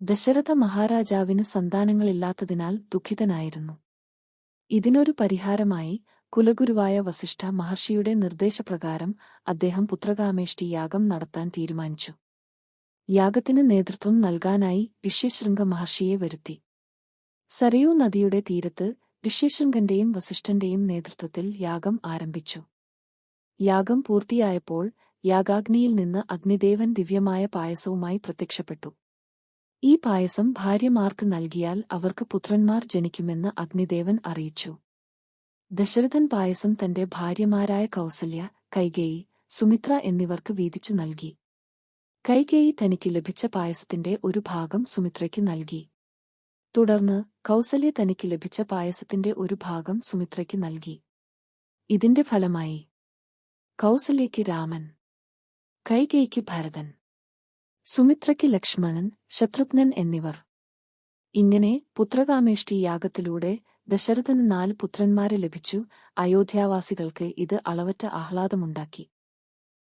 ദശരഥ മഹാരാജാവിന് സന്താനങ്ങളില്ലാത്തതിനാൽ ദുഃഖിതനായിരുന്നു. ഇതിനൊരു പരിഹാരമായി കുലഗുരുവായ വസിഷ്ഠ മഹർഷിയുടെ നിർദ്ദേശപ്രകാരം അദ്ദേഹം പുത്രകാമേഷ്ടി യാഗം നടത്താൻ തീരുമാനിച്ചു. യാഗത്തിന് നേതൃത്വം നൽകാനായി ഋഷ്യശൃംഗ മഹർഷിയെ വരുത്തി. സരയൂ നദിയുടെ തീരത്ത് ഋഷ്യശൃംഗന്റെയും വസിഷ്ഠന്റെയും നേതൃത്വത്തിൽ യാഗം ആരംഭിച്ചു. യാഗം പൂർത്തിയായപ്പോൾ യാഗാഗ്നിയിൽ നിന്ന് അഗ്നിദേവൻ ദിവ്യമായ പായസവുമായി പ്രത്യക്ഷപ്പെട്ടു. ഈ പായസം ഭാര്യമാർക്ക് നൽകിയാൽ അവർക്ക് പുത്രന്മാർ ജനിക്കുമെന്ന് അഗ്നിദേവൻ അറിയിച്ചു. ദശരഥൻ പായസം തന്റെ ഭാര്യമാരായ കൗസല്യ കൈകേയി സുമിത്ര എന്നിവർക്ക് വീതിച്ചു നൽകി. കൈകേയി തനിക്ക് ലഭിച്ച പായസത്തിന്റെ ഒരു ഭാഗം സുമിത്രയ്ക്ക് നൽകി. തുടർന്ന് കൗസല്യ തനിക്ക് ലഭിച്ച പായസത്തിന്റെ ഒരു ഭാഗം സുമിത്രയ്ക്ക് നൽകി. ഇതിന്റെ ഫലമായി കൗസല്യയ്ക്ക് രാമൻ കൈകേയിക്ക് ഭരതൻ സുമിത്രയ്ക്ക് ലക്ഷ്മണൻ ശത്രുഘ്നൻ എന്നിവർ. ഇങ്ങനെ പുത്രകാമേഷ്ടി യാഗത്തിലൂടെ ദശരഥന് നാല് പുത്രന്മാരെ ലഭിച്ചു. അയോധ്യാവാസികൾക്ക് ഇത് അളവറ്റ ആഹ്ലാദമുണ്ടാക്കി.